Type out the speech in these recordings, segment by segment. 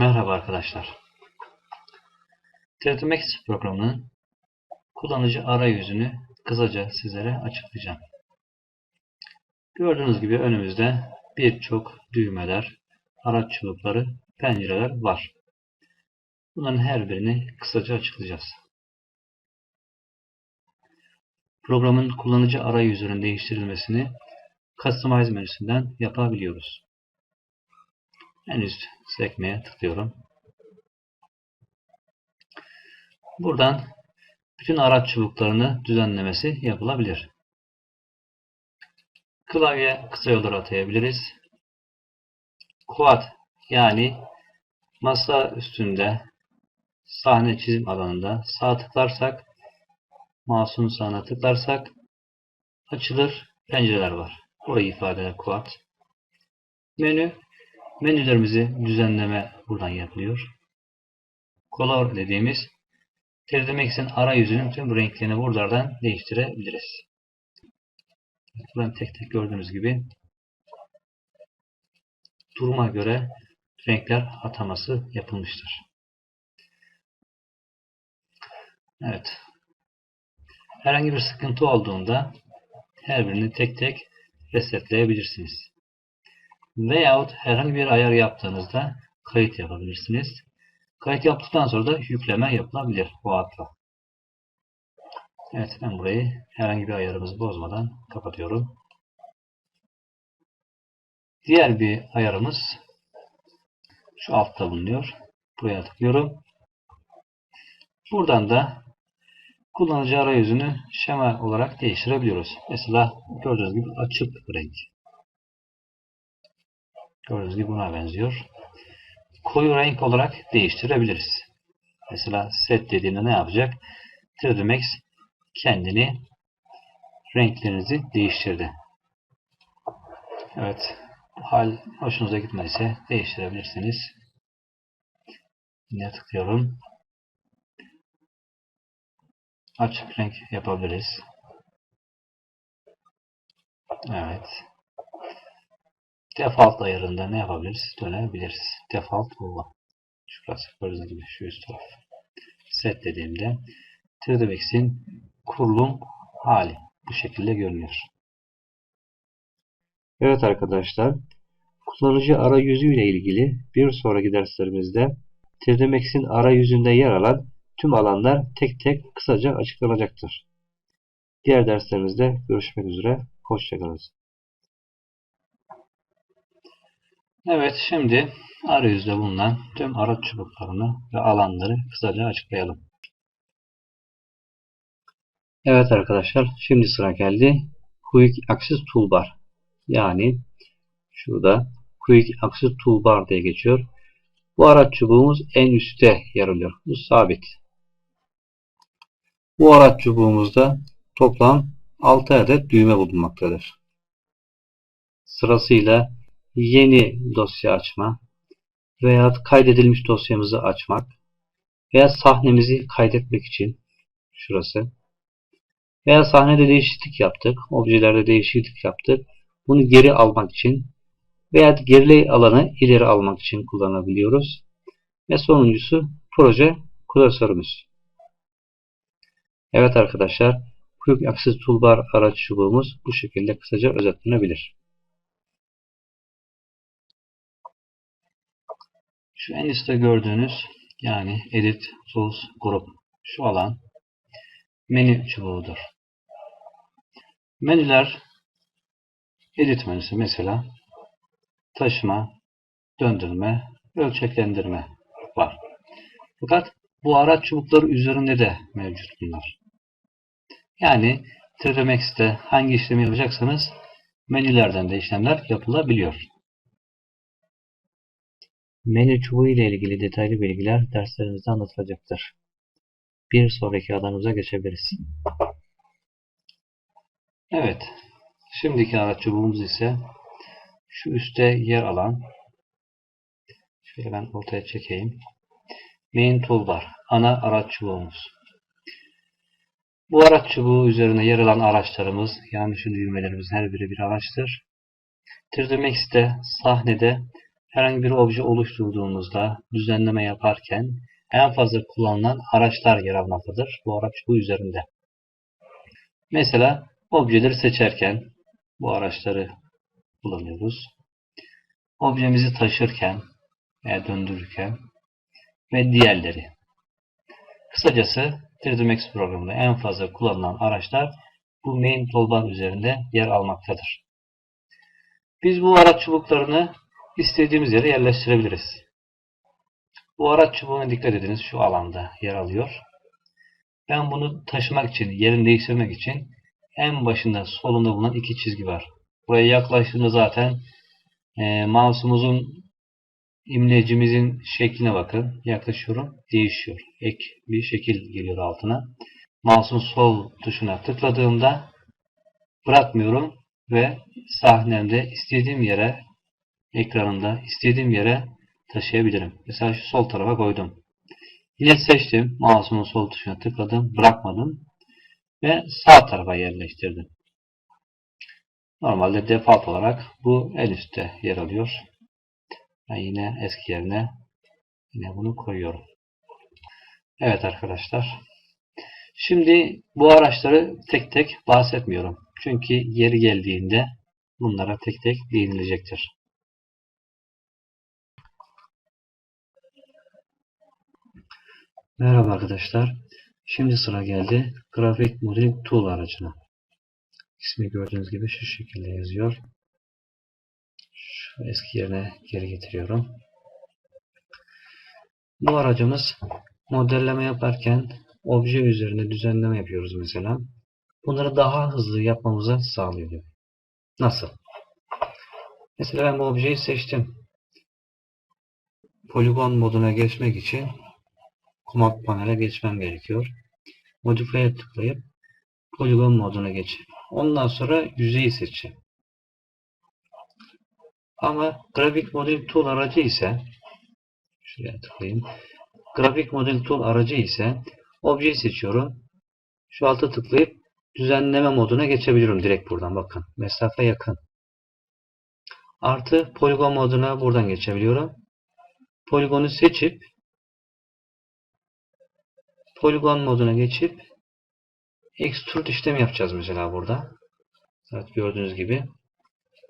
Merhaba arkadaşlar. TRTMAX programının kullanıcı arayüzünü kısaca sizlere açıklayacağım. Gördüğünüz gibi önümüzde birçok düğmeler, araç çubukları, pencereler var. Bunların her birini kısaca açıklayacağız. Programın kullanıcı arayüzünün değiştirilmesini Customize menüsünden yapabiliyoruz. En üst sekmeye tıklıyorum. Buradan bütün araç çubuklarını düzenlemesi yapılabilir. Klavye kısa yolları atayabiliriz. Quad yani masa üstünde sahne çizim alanında sağ tıklarsak mouse'un sağına tıklarsak açılır pencereler var. Orayı ifade eder quad. Menü menülerimizi düzenleme buradan yapılıyor. Color dediğimiz 3D Max'in arayüzünün tüm renklerini buradan değiştirebiliriz. Buradan tek tek gördüğünüz gibi duruma göre renkler ataması yapılmıştır. Evet. Herhangi bir sıkıntı olduğunda her birini tek tek resetleyebilirsiniz. Veyahut herhangi bir ayar yaptığınızda kayıt yapabilirsiniz. Kayıt yaptıktan sonra da yükleme yapılabilir bu adla. Evet ben burayı herhangi bir ayarımızı bozmadan kapatıyorum. Diğer bir ayarımız şu altta bulunuyor. Buraya tıklıyorum. Buradan da kullanıcı arayüzünü şema olarak değiştirebiliyoruz. Mesela gördüğünüz gibi açık renk. Gördüğünüz gibi buna benziyor. Koyu renk olarak değiştirebiliriz. Mesela set dediğinde ne yapacak? 3D Max kendini renklerinizi değiştirdi. Evet. Hal hoşunuza gitmezse değiştirebilirsiniz. Yine tıklıyorum. Açık renk yapabiliriz. Evet. Default ayarında ne yapabiliriz? Dönebiliriz. Default bu. Şurası gördüğünüz gibi şu üst taraf. Set dediğimde 3D Max'in kurulum hali bu şekilde görünüyor. Evet arkadaşlar, kullanıcı arayüzü ile ilgili bir sonraki derslerimizde 3D Max'in arayüzünde yer alan tüm alanlar tek tek kısaca açıklanacaktır. Diğer derslerimizde görüşmek üzere. Hoşçakalın. Evet şimdi arayüzde bulunan tüm araç çubuklarını ve alanları kısaca açıklayalım. Evet arkadaşlar şimdi sıra geldi. Quick Access Toolbar. Yani şurada Quick Access Toolbar diye geçiyor. Bu araç çubuğumuz en üstte yer alıyor. Bu sabit. Bu araç çubuğumuzda toplam 6 adet düğme bulunmaktadır. Sırasıyla yeni dosya açma veya kaydedilmiş dosyamızı açmak veya sahnemizi kaydetmek için şurası veya sahnede değişiklik yaptık, objelerde değişiklik yaptık. Bunu geri almak için veya geri alanı ileri almak için kullanabiliyoruz. Ve sonuncusu proje klasörümüz. Evet arkadaşlar, Quick Access Toolbar araç çubuğumuz bu şekilde kısaca özetlenebilir. Şu en üstte gördüğünüz yani Edit Tools Group şu alan menü çubuğudur. Menüler Edit menüsü mesela taşıma, döndürme, ölçeklendirme var. Fakat bu araç çubukları üzerinde de mevcut bunlar. Yani 3D Max'te hangi işlemi yapacaksanız menülerden de işlemler yapılabiliyor. Menü çubuğu ile ilgili detaylı bilgiler derslerimizde anlatılacaktır. Bir sonraki alanımıza geçebiliriz. Evet. Şimdiki araç çubuğumuz ise şu üstte yer alan şöyle ben ortaya çekeyim. Main Toolbar. Ana araç çubuğumuz. Bu araç çubuğu üzerine yer alan araçlarımız yani şu düğmelerimiz her biri bir araçtır. 3D Max'te sahnede herhangi bir obje oluşturduğumuzda düzenleme yaparken en fazla kullanılan araçlar yer almaktadır. Bu araç bu üzerinde. Mesela objeleri seçerken bu araçları kullanıyoruz. Objemizi taşırken veya döndürürken ve diğerleri. Kısacası 3D Max programında en fazla kullanılan araçlar bu main toolbar üzerinde yer almaktadır. Biz bu araç çubuklarını istediğimiz yere yerleştirebiliriz. Bu araç çubuğuna dikkat ediniz şu alanda yer alıyor. Ben bunu taşımak için, yerini değiştirmek için en başında solunda bulunan iki çizgi var. Buraya yaklaştığımda zaten e, mouse'umuzun imlecimizin şekline bakın. Yaklaşıyorum. Değişiyor. Ek bir şekil geliyor altına. Mouse'un sol tuşuna tıkladığımda bırakmıyorum ve sahnemde istediğim yere ekranımda istediğim yere taşıyabilirim. Mesela şu sol tarafa koydum. Yine seçtim. Mouse'umun sol tuşuna tıkladım. Bırakmadım. Ve sağ tarafa yerleştirdim. Normalde default olarak bu en üstte yer alıyor. Ben yine eski yerine yine bunu koyuyorum. Evet arkadaşlar. Şimdi bu araçları tek tek bahsetmiyorum. Çünkü yeri geldiğinde bunlara tek tek değinilecektir. Merhaba arkadaşlar. Şimdi sıra geldi Graphic Modeling Tool aracına. İsmi gördüğünüz gibi şu şekilde yazıyor. Şu eski yerine geri getiriyorum. Bu aracımız modelleme yaparken obje üzerine düzenleme yapıyoruz mesela. Bunları daha hızlı yapmamızı sağlıyor. Nasıl? Mesela ben bu objeyi seçtim. Poligon moduna geçmek için Command panele geçmem gerekiyor. Modify'e tıklayıp Polygon moduna geç. Ondan sonra yüzeyi seçeceğim. Ama Graphic Model Tool aracı ise şuraya tıklayayım. Graphic Model Tool aracı ise objeyi seçiyorum. Şu alta tıklayıp düzenleme moduna geçebilirim direkt buradan bakın. Mesafe yakın. Artı poligon moduna buradan geçebiliyorum. Poligonu seçip poligon moduna geçip extrude işlemi yapacağız mesela burada. Evet gördüğünüz gibi.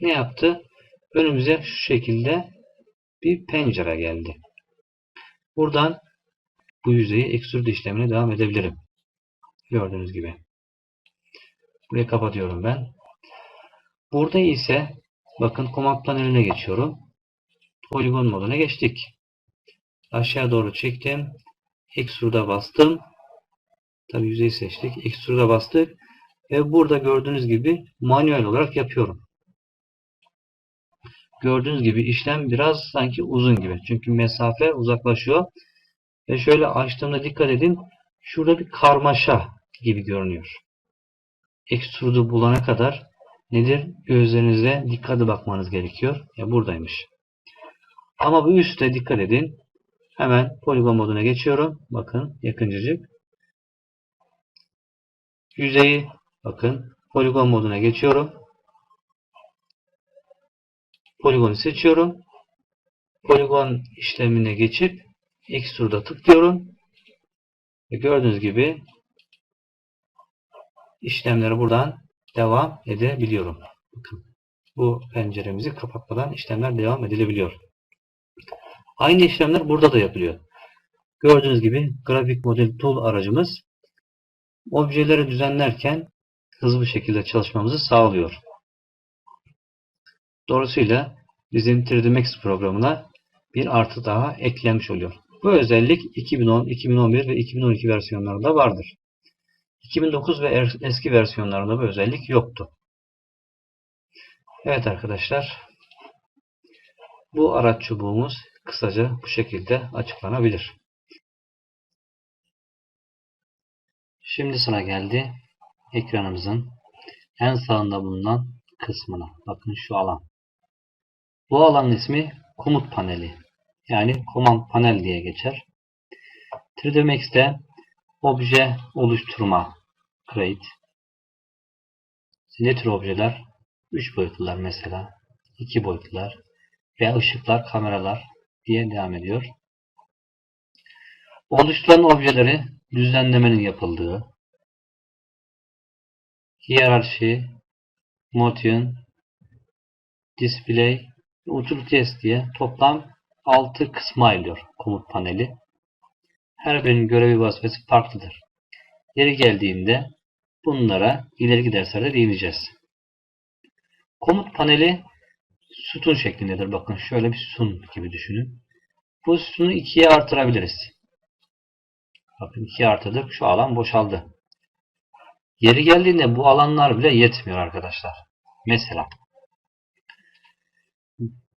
Ne yaptı? Önümüze şu şekilde bir pencere geldi. Buradan bu yüzeyi extrude işlemine devam edebilirim. Gördüğünüz gibi. Burayı kapatıyorum ben. Burada ise bakın command paneline geçiyorum. Poligon moduna geçtik. Aşağı doğru çektim. Extrude'a bastım. Tabi yüzeyi seçtik. Extrude'a bastık. Ve burada gördüğünüz gibi manuel olarak yapıyorum. Gördüğünüz gibi işlem biraz sanki uzun gibi. Çünkü mesafe uzaklaşıyor. Ve şöyle açtığımda dikkat edin. Şurada bir karmaşa gibi görünüyor. Extrude'u bulana kadar nedir? Gözlerinize dikkatli bakmanız gerekiyor. Ya buradaymış. Ama bu üstte dikkat edin. Hemen poligon moduna geçiyorum. Bakın yakıncıcık. Yüzeyi bakın poligon moduna geçiyorum. Poligonu seçiyorum. Poligon işlemine geçip Extrude'a tıklıyorum. Ve gördüğünüz gibi işlemleri buradan devam edebiliyorum. Bakın bu penceremizi kapatmadan işlemler devam edilebiliyor. Aynı işlemler burada da yapılıyor. Gördüğünüz gibi Graphic Model Tool aracımız objeleri düzenlerken hızlı bir şekilde çalışmamızı sağlıyor. Dolayısıyla bizim 3D Max programına bir artı daha eklenmiş oluyor. Bu özellik 2010, 2011 ve 2012 versiyonlarında vardır. 2009 ve er, eski versiyonlarında bu özellik yoktu. Evet arkadaşlar. Bu araç çubuğumuz kısaca bu şekilde açıklanabilir. Şimdi sıra geldi ekranımızın en sağında bulunan kısmına. Bakın şu alan. Bu alanın ismi komut paneli. Yani command panel diye geçer. 3D Max'te obje oluşturma create ne tür objeler? 3 boyutlular mesela. 2 boyutlular veya ışıklar, kameralar diye devam ediyor. Oluşturan objeleri düzenlemenin yapıldığı, hiyerarşi, motion, display, utilities diye toplam 6 kısma ayrılıyor komut paneli. Her birinin görevi vazifesi farklıdır. Yeri geldiğinde bunlara ileriki derslerde değineceğiz. Komut paneli sütun şeklindedir. Bakın şöyle bir sütun gibi düşünün. Bu sütunu ikiye artırabiliriz. Bakın ikiye artırdık. Şu alan boşaldı. Yeri geldiğinde bu alanlar bile yetmiyor arkadaşlar. Mesela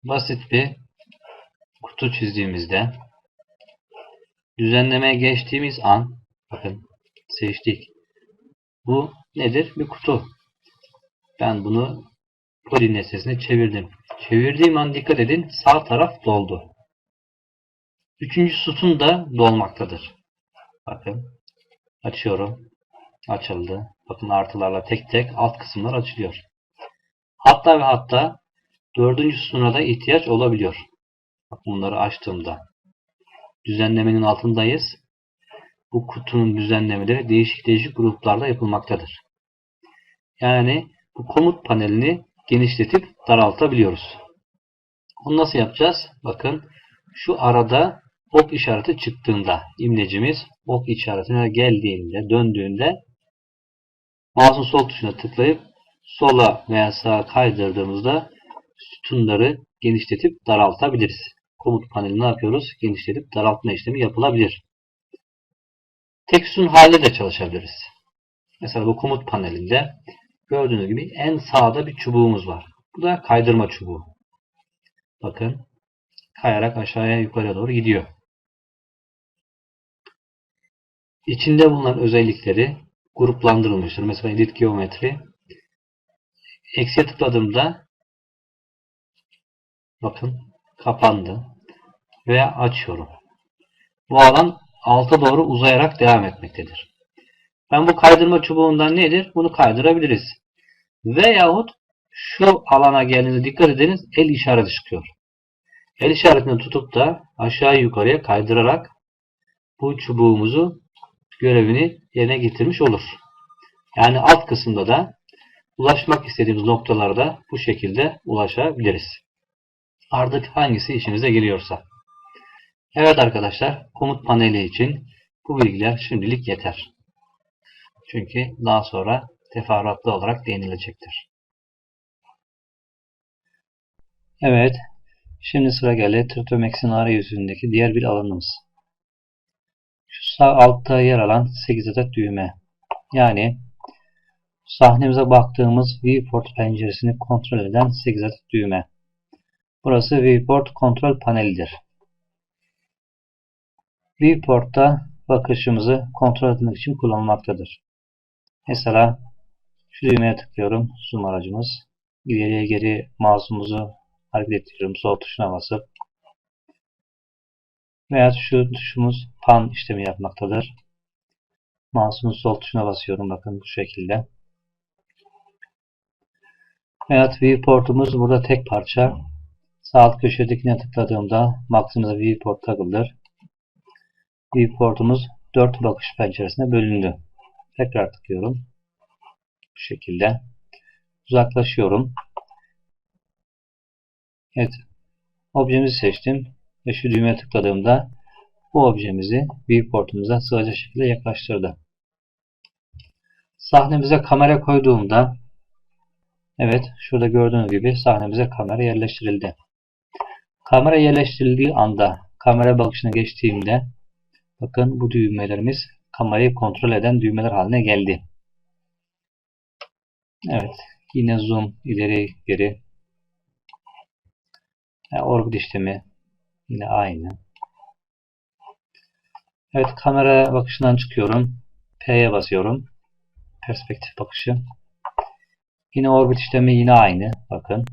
basit bir kutu çizdiğimizde düzenlemeye geçtiğimiz an bakın seçtik. Bu nedir? Bir kutu. Ben bunu poli nesnesine çevirdim. Çevirdiğim an dikkat edin sağ taraf doldu. Üçüncü sütun da dolmaktadır. Bakın açıyorum. Açıldı. Bakın artılarla tek tek alt kısımlar açılıyor. Hatta ve hatta dördüncü sütuna da ihtiyaç olabiliyor. Bak bunları açtığımda düzenlemenin altındayız. Bu kutunun düzenlemeleri değişik değişik gruplarda yapılmaktadır. Yani bu komut panelini genişletip daraltabiliyoruz. Bunu nasıl yapacağız? Bakın şu arada ok işareti çıktığında imlecimiz ok işaretine geldiğinde döndüğünde mouse'un sol tuşuna tıklayıp sola veya sağa kaydırdığımızda sütunları genişletip daraltabiliriz. Komut paneli ne yapıyoruz? Genişletip daraltma işlemi yapılabilir. Tek sütun halinde de çalışabiliriz. Mesela bu komut panelinde gördüğünüz gibi en sağda bir çubuğumuz var. Bu da kaydırma çubuğu. Bakın kayarak aşağıya yukarıya doğru gidiyor. İçinde bulunan özellikleri gruplandırılmıştır. Mesela edit geometri eksiye tıkladığımda bakın kapandı veya açıyorum. Bu alan alta doğru uzayarak devam etmektedir. Ben bu kaydırma çubuğundan nedir? Bunu kaydırabiliriz. Veyahut şu alana geldiğinde dikkat ediniz el işareti çıkıyor. El işaretini tutup da aşağı yukarıya kaydırarak bu çubuğumuzu görevini yerine getirmiş olur. Yani alt kısımda da ulaşmak istediğimiz noktalarda bu şekilde ulaşabiliriz. Artık hangisi işinize geliyorsa. Evet arkadaşlar komut paneli için bu bilgiler şimdilik yeter. Çünkü daha sonra teferruatlı olarak değinilecektir. Evet, şimdi sıra geldi Tritomex'in arayüzündeki diğer bir alanımız. Şu sağ altta yer alan 8 adet düğme. Yani sahnemize baktığımız viewport penceresini kontrol eden 8 adet düğme. Burası viewport kontrol panelidir. Viewport'ta bakışımızı kontrol etmek için kullanılmaktadır. Mesela şu düğmeye tıklıyorum. Zoom aracımız. İleriye geri mouse'umuzu hareket ettiriyorum. Sol tuşuna basıp veya şu tuşumuz pan işlemi yapmaktadır. Mouse'umun sol tuşuna basıyorum. Bakın bu şekilde. Evet viewportumuz burada tek parça. Sağ alt köşedekine tıkladığımda baktığımızda viewport takılır. Viewportumuz 4 bakış penceresine bölündü. Tekrar tıklıyorum. Bu şekilde. Uzaklaşıyorum. Evet. Objemizi seçtim. Ve şu düğmeye tıkladığımda bu objemizi viewportumuza sığacak şekilde yaklaştırdı. Sahnemize kamera koyduğumda evet şurada gördüğünüz gibi sahnemize kamera yerleştirildi. Kamera yerleştirildiği anda kamera bakışına geçtiğimde bakın bu düğmelerimiz kamerayı kontrol eden düğmeler haline geldi. Evet. Yine zoom ileri geri. Yani orbit işlemi yine aynı. Evet kamera bakışından çıkıyorum. P'ye basıyorum. Perspektif bakışı. Yine orbit işlemi yine aynı. Bakın.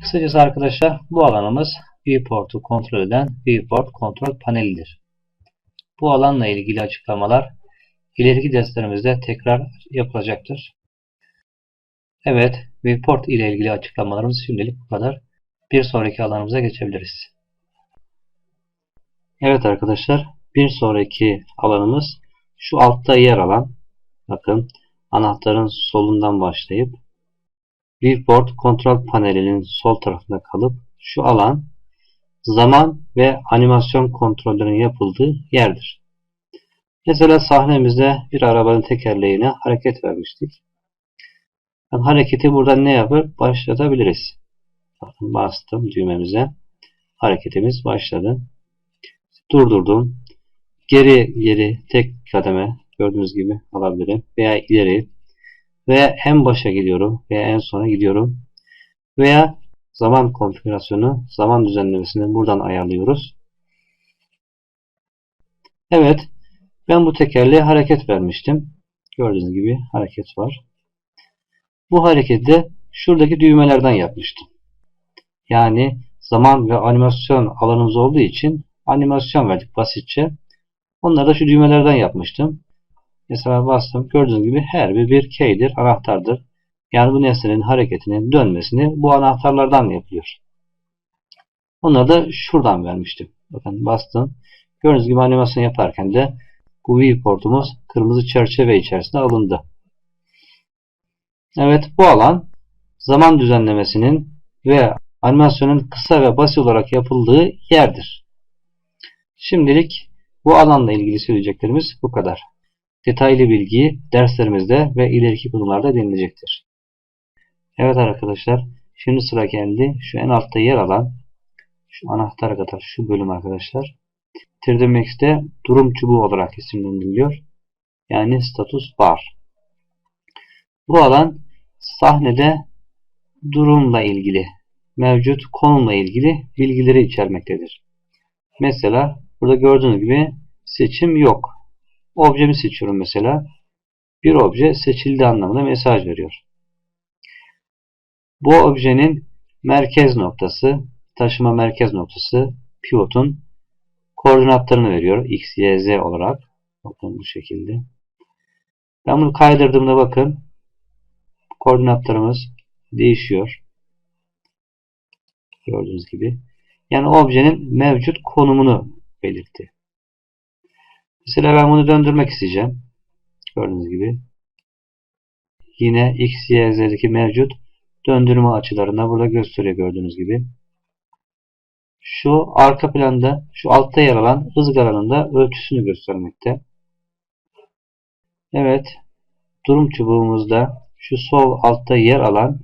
Kısacası arkadaşlar bu alanımız viewport'u kontrol eden viewport kontrol panelidir. Bu alanla ilgili açıklamalar ileriki derslerimizde tekrar yapılacaktır. Evet, viewport ile ilgili açıklamalarımız şimdilik bu kadar. bir sonraki alanımıza geçebiliriz. Evet arkadaşlar bir sonraki alanımız şu altta yer alan bakın anahtarın solundan başlayıp Viewport kontrol panelinin sol tarafında kalıp şu alan zaman ve animasyon kontrollerinin yapıldığı yerdir. Mesela sahnemizde bir arabanın tekerleğine hareket vermiştik. Yani hareketi buradan ne yapıp başlatabiliriz. Bakın bastım düğmemize. Hareketimiz başladı. Durdurdum. Geri geri tek kademe gördüğünüz gibi alabilirim. Veya ileri. Veya en başa gidiyorum. Veya en sona gidiyorum. Veya zaman konfigürasyonu, zaman düzenlemesini buradan ayarlıyoruz. Evet. Ben bu tekerleğe hareket vermiştim. Gördüğünüz gibi hareket var. Bu hareketi de şuradaki düğmelerden yapmıştım. Yani zaman ve animasyon alanımız olduğu için animasyon verdik basitçe. Onları da şu düğmelerden yapmıştım. Mesela bastım. Gördüğünüz gibi her bir bir key'dir, anahtardır. Yani bu nesnenin hareketinin dönmesini bu anahtarlardan yapılıyor. Onları da şuradan vermiştim. Bakın bastım. Gördüğünüz gibi animasyon yaparken de bu viewportumuz kırmızı çerçeve içerisinde alındı. Evet bu alan zaman düzenlemesinin ve animasyonun kısa ve basit olarak yapıldığı yerdir. Şimdilik bu alanla ilgili söyleyeceklerimiz bu kadar. Detaylı bilgi derslerimizde ve ileriki konularda denilecektir. Evet arkadaşlar şimdi sıra geldi şu en altta yer alan şu anahtar kadar şu bölüm arkadaşlar 3D Max'te durum çubuğu olarak isimlendiriliyor. Yani status bar. Bu alan sahnede durumla ilgili, mevcut konumla ilgili bilgileri içermektedir. Mesela burada gördüğünüz gibi seçim yok. Objemi seçiyorum mesela. Bir obje seçildi anlamında mesaj veriyor. Bu objenin merkez noktası, taşıma merkez noktası, pivotun koordinatlarını veriyor. X, Y, Z olarak. Bakın bu şekilde. Ben bunu kaydırdığımda bakın koordinatlarımız değişiyor. Gördüğünüz gibi. Yani objenin mevcut konumunu belirtti. Mesela ben bunu döndürmek isteyeceğim. Gördüğünüz gibi. Yine X, Y, Z'deki mevcut döndürme açılarında burada gösteriyor gördüğünüz gibi. Şu arka planda, şu altta yer alan ızgaranın da ölçüsünü göstermekte. Evet. Durum çubuğumuzda şu sol altta yer alan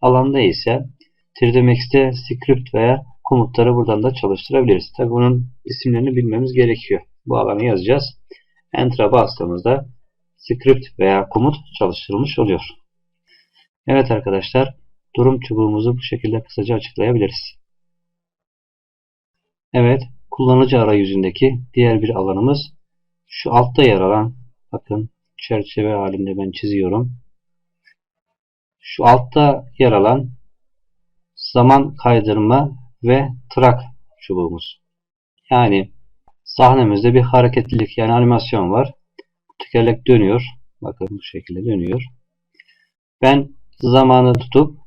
alanda ise 3D Max'te script veya komutları buradan da çalıştırabiliriz. Tabi bunun isimlerini bilmemiz gerekiyor. Bu alanı yazacağız. Enter'a bastığımızda script veya komut çalıştırılmış oluyor. Evet arkadaşlar durum çubuğumuzu bu şekilde kısaca açıklayabiliriz. Evet kullanıcı arayüzündeki diğer bir alanımız şu altta yer alan bakın çerçeve halinde ben çiziyorum. Şu altta yer alan zaman kaydırma ve track çubuğumuz. Yani sahnemizde bir hareketlilik yani animasyon var. Tekerlek dönüyor. Bakın bu şekilde dönüyor. Ben zamanı tutup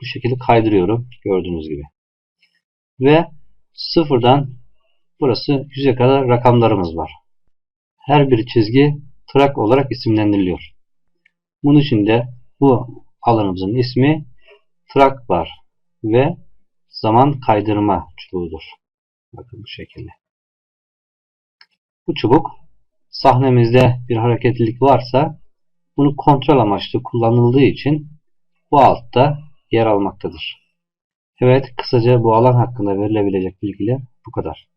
bu şekilde kaydırıyorum. Gördüğünüz gibi. Ve sıfırdan burası 100'e kadar rakamlarımız var. Her bir çizgi track olarak isimlendiriliyor. Bunun için de bu alanımızın ismi track bar ve zaman kaydırma çubuğudur. Bakın bu şekilde. Bu çubuk sahnemizde bir hareketlilik varsa bunu kontrol amaçlı kullanıldığı için bu altta yer almaktadır. Evet kısaca bu alan hakkında verilebilecek bilgiler bu kadar.